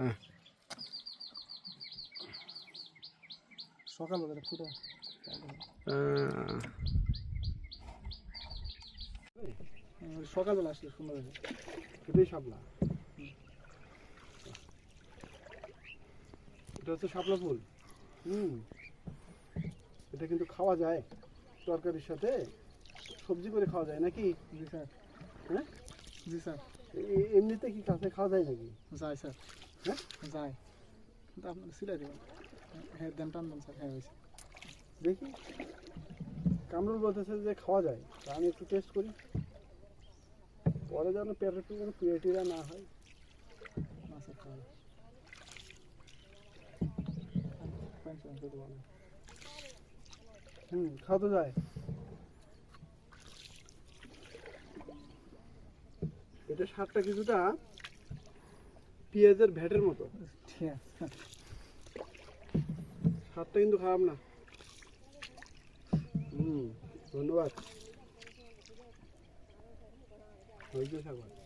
হ্যাঁ সকালবেলা ফুটা। সকালবেলা আসলে সুন্দর হবে এটাই শাপলা। এটা হচ্ছে শাপলা ফুল। হুম। এটা কিন্তু খাওয়া যায় তরকারির সাথে। সবজি করে খাওয়া যায় নাকি? জি স্যার। হ্যাঁ? জি স্যার। এমনিতে কি কাছে খাওয়া যায় নাকি? যায় স্যার। হ্যাঁ? যায় কিন্তু আপনার সিলাই হ্যাঁ দেন, টান, দেন, স্যার হ্যাঁ হয়েছে। দেখি। কামরুল বলতেছে যে খাওয়া যায়। তা আমি একটু টেস্ট করি। পরে যেন পেটের একটু যেন পিএটিরা না হয়। স্যার, খাওয়া ভালো হুম, খাওয়া তো যায়। এটা স্বাদটা কিছুটা পেঁয়াজের ভ্যাটের মতো। ঠিক স্বাদটা কিন্তু খারাপ না। হুম ধন্যবাদ। সাগর।